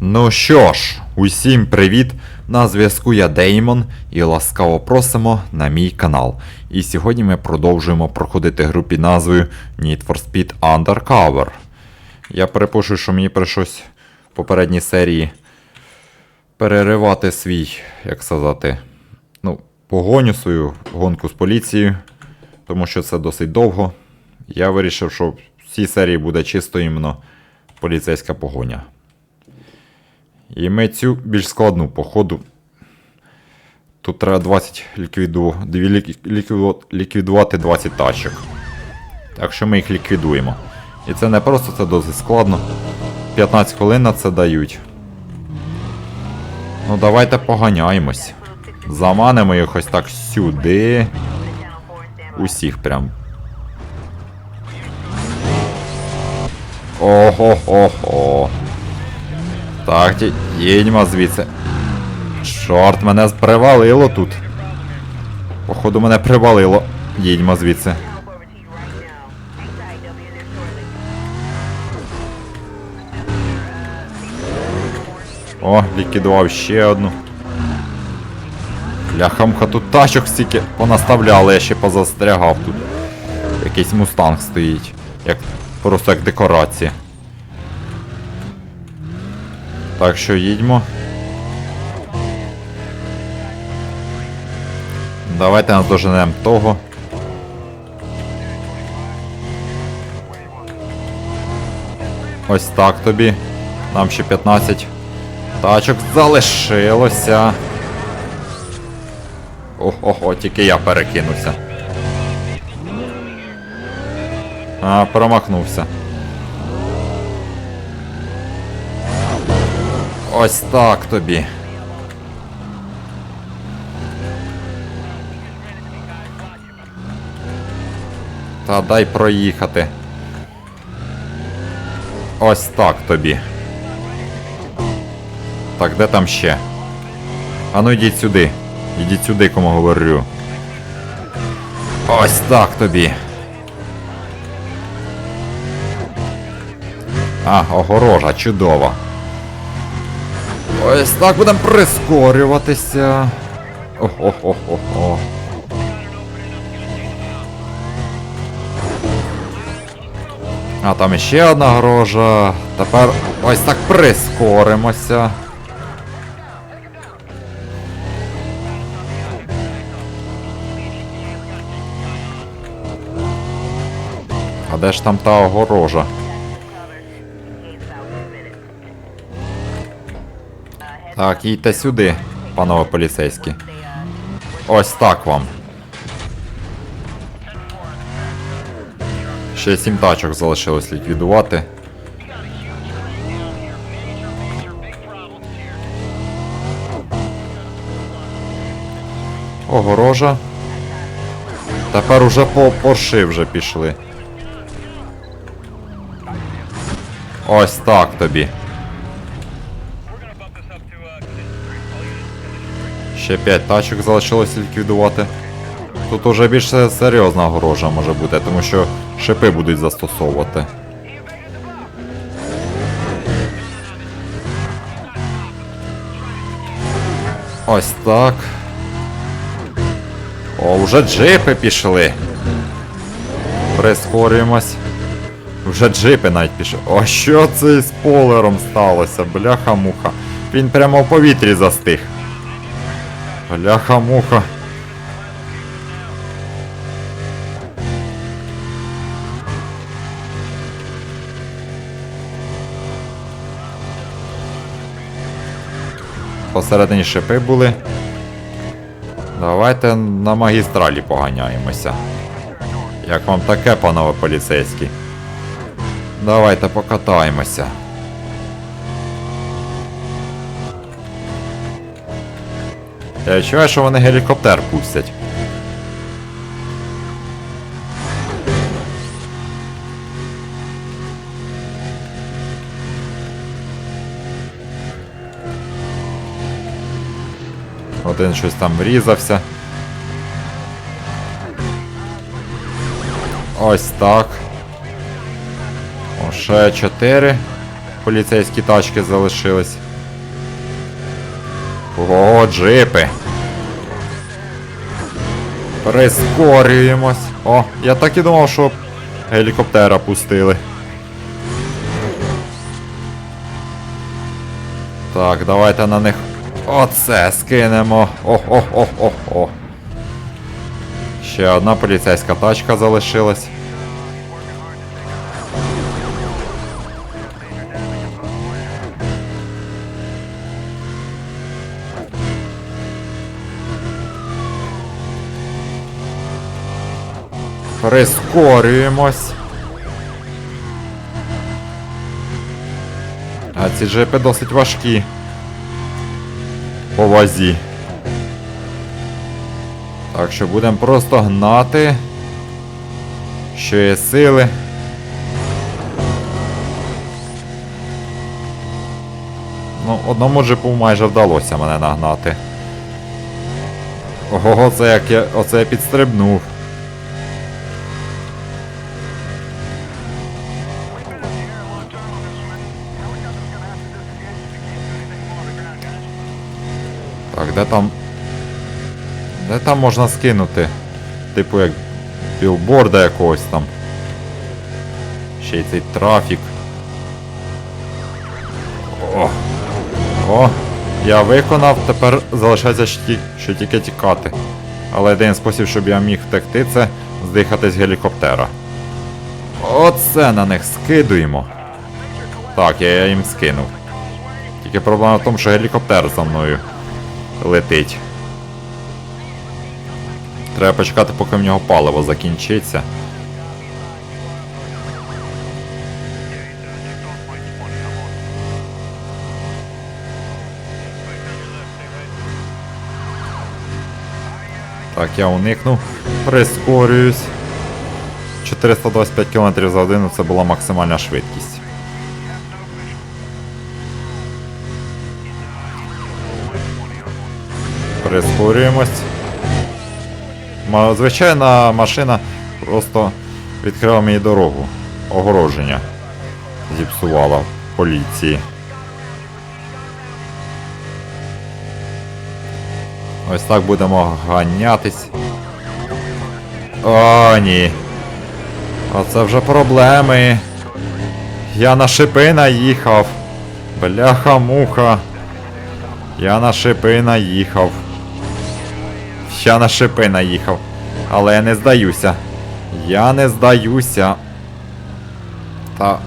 Ну що ж, усім привіт! На зв'язку я Деймон і ласкаво просимо на мій канал. І сьогодні ми продовжуємо проходити гру під назвою Need for Speed Undercover. Я перепрошую, що мені прийшлось в попередній серії переривати свій, як сказати, ну, погоню свою гонку з поліцією, тому що це досить довго. Я вирішив, що в цій серії буде чисто іменно поліцейська погоня. І ми цю більш складну походу. Тут треба 20 ліквіду... ліквіду- ліквідувати 20 тачок. Так що ми їх ліквідуємо. І це не просто, це досить складно. 15 хвилин на це дають. Ну давайте поганяємось. Заманимо їх ось так сюди. Усіх прям. Ого-го-го. Так, їдьмо звідси. Чорт, мене привалило тут. Походу мене привалило. Їдьмо звідси. О, ліквідував ще одну. Ляхамха тут тачок стільки понаставляли, я ще позастрягав тут. Якийсь мустанг стоїть. Як, просто як декорація. Так що їдьмо. Давайте наздоженемо того. Ось так тобі. Нам ще 15 тачок залишилося. Ого, тільки я перекинувся. А, промахнувся. Ось так тобі. Та дай проїхати. Ось так тобі. Так, де там ще? А ну йдіть сюди. Йдіть сюди, кому говорю. Ось так тобі. А, огорожа, чудово. Ось так будемо прискорюватися. Охо-хо-хо-хо. А там іще одна грожа. Тепер ось так прискоримося. А де ж там та огорожа? Так, їдьте сюди, панове поліцейські. Ось так вам. Ще сім тачок залишилось ліквідувати. Огорожа. Тепер уже по порши вже пішли. Ось так тобі. Ще 5 тачок залишилось ліквідувати. Тут уже більш серйозна огорожа може бути, тому що шипи будуть застосовувати. Ось так. О, вже джипи пішли. Прискорюємось. Вже джипи навіть пішли. О, що це з полером сталося? Бляха-муха. Він прямо в повітрі застиг. Бляха-муха. Посередині шипи були. Давайте на магістралі поганяємося. Як вам таке, панове поліцейські? Давайте покатаємося. Я відчуваю, що вони гелікоптер пустять. Один щось там врізався. Ось так. О, ще 4 поліцейські тачки залишились. О, джипи. Прискорюємось. О, я так і думав, що гелікоптера пустили. Так, давайте на них оце скинемо. О-о-о-о-о. Ще одна поліцейська тачка залишилась. Прискорюємось. А ці джипи досить важкі. По вазі. Так що будемо просто гнати. Що є сили. Ну, одному джипу майже вдалося мене нагнати. Ого, це як я. Оце я підстрибнув. Так, де там. Де там можна скинути? Типу як білборда якогось там. Ще й цей трафік. О! О! Я виконав, тепер залишається ще тільки тікати. Але єдиний спосіб, щоб я міг втекти, це здихатись гелікоптера. Оце на них скидуємо. Так, я їм скинув. Тільки проблема в тому, що гелікоптер за мною летить. Треба почекати, поки в нього паливо закінчиться. Так, я уникнув. Прискорююсь. 425 км за годину це була максимальна швидкість. Прискорюємось. Звичайна машина просто відкрила мені дорогу. Огороження. Зіпсувала поліції. Ось так будемо ганятись. О, ні. Оце вже проблеми. Я на шипи наїхав. Бляха-муха. Я на шипи наїхав. Я на шипи наїхав. Але я не здаюся. Я не здаюся. Та.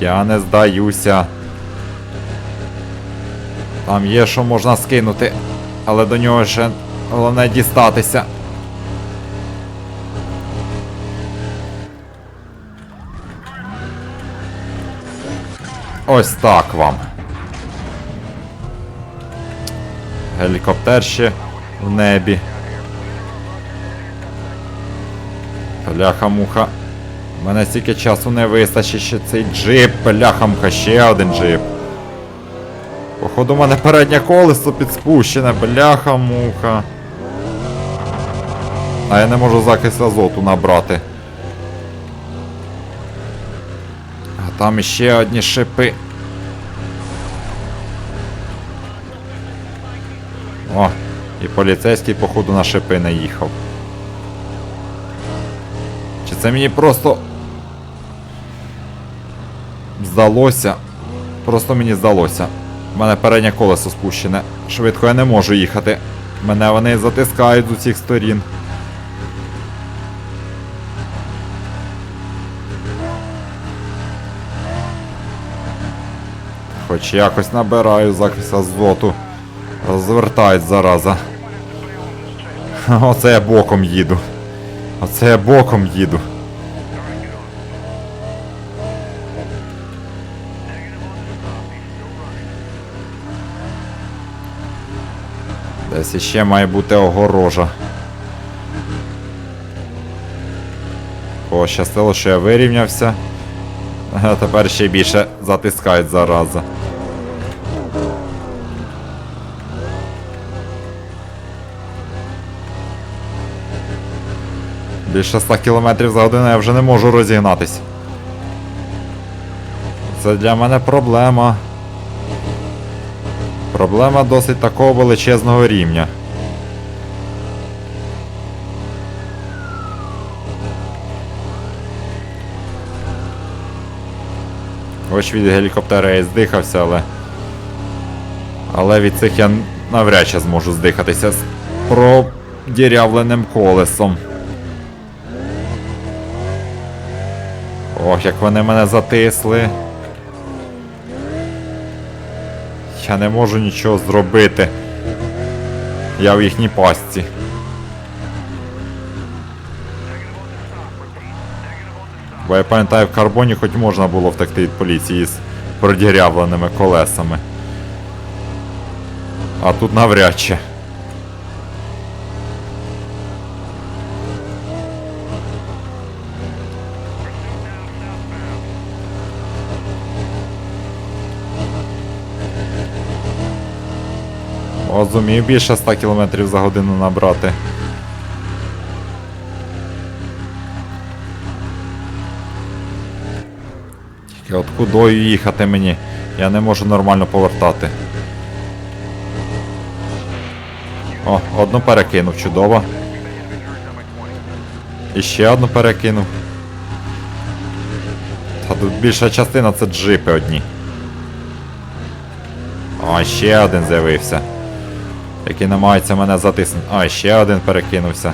Я не здаюся. Там є, що можна скинути. Але до нього ще головне дістатися. Ось так вам. Гелікоптер ще в небі. Бляха-муха. У мене стільки часу не вистачить ще цей джип. Бляха-муха, ще один джип. Походу, у мене переднє колесо підспущене, бляха-муха. А я не можу закись азоту набрати. А там іще одні шипи. О, і поліцейський, походу, на шипи не їхав. Чи це мені просто здалося? Просто мені здалося. У мене переднє колесо спущене. Швидко я не можу їхати. Мене вони затискають з усіх сторін. Хоч якось набираю закись азоту. Розвертають зараза. Оце я боком їду. Оце я боком їду. Десь іще має бути огорожа. Пощастило, що я вирівнявся. А тепер ще більше затискають зараза. Більше 100 км за годину я вже не можу розігнатись. Це для мене проблема. Проблема досить такого величезного рівня. Хоч від гелікоптера я здихався, але. Але від цих я навряд чи зможу здихатися з продірявленим колесом. Ох, як вони мене затисли. Я не можу нічого зробити. Я в їхній пастці. Бо я пам'ятаю, в карбоні хоч можна було втекти від поліції з продірявленими колесами. А тут навряд чи. О, зумів більше 100 км за годину набрати. Тільки от кудою їхати мені? Я не можу нормально повертати. О, одну перекинув, чудово. І ще одну перекинув. Та тут більша частина це джипи одні. О, ще один з'явився. Який намагається мене затиснути. А, ще один перекинувся.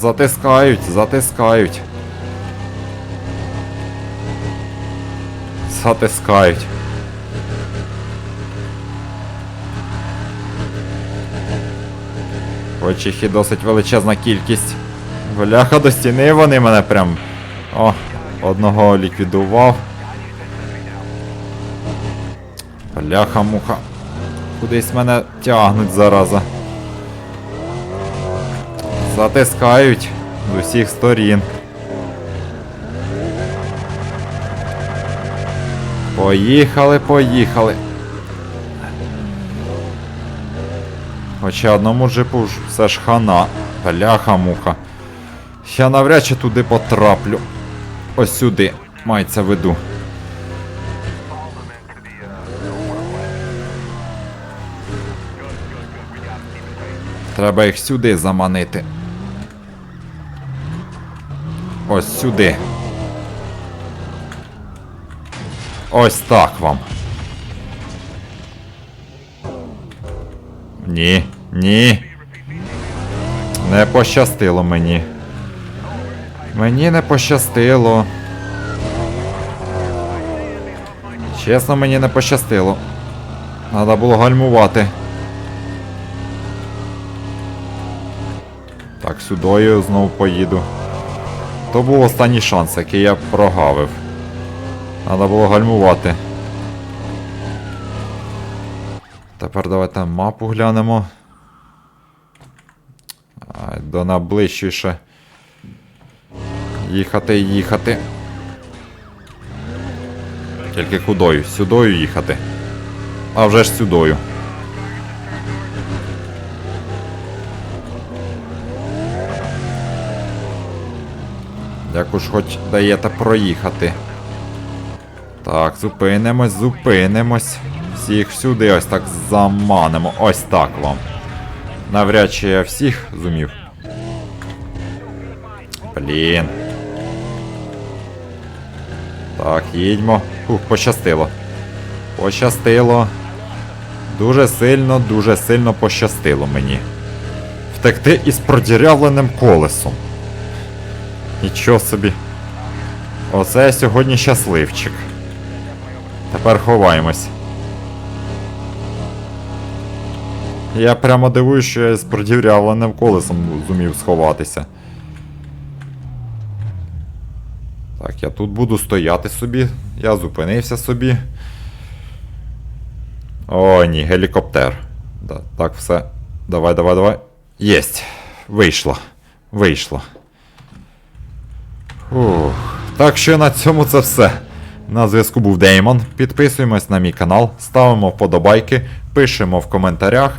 Затискають, затискають. Затискають. І досить величезна кількість. Бляха до стіни вони мене прям. О, одного ліквідував. Бляха муха. Кудись мене тягнуть зараза. Затискають з усіх сторін. Поїхали, поїхали. Хоча одному джипу ж все ж хана. Бляха-муха. Я навряд чи туди потраплю. Ось сюди. Мається в виду. Треба їх сюди заманити. Ось сюди. Ось так вам. Ні, ні. Не пощастило мені. Мені не пощастило. Чесно, мені не пощастило. Треба було гальмувати. Так, сюдою знову поїду. То був останній шанс, який я прогавив. Треба було гальмувати. Тепер давайте мапу глянемо. Ай, До найближчіше. Їхати, їхати. Тільки кудою? Сюдою їхати. А вже ж сюдою. Як уж хоч даєте проїхати. Так, зупинимось, зупинимось. Всіх сюди ось так заманимо. Ось так вам. Навряд чи я всіх зумів. Блін. Так, їдьмо. Фух, пощастило. Пощастило. Дуже сильно, дуже сильно пощастило мені. Втекти із продірявленим колесом. Нічого собі. Оце сьогодні щасливчик. Тепер ховаємось. Я прямо дивуюсь, що я з продірявленим колесом зумів сховатися. Так, я тут буду стояти собі. Я зупинився собі. О, ні, гелікоптер. Да, так, все. Давай, давай, давай. Єсть. Вийшло. Вийшло. Ух. Так що на цьому це все. На зв'язку був Деймон. Підписуємось на мій канал, ставимо вподобайки, пишемо в коментарях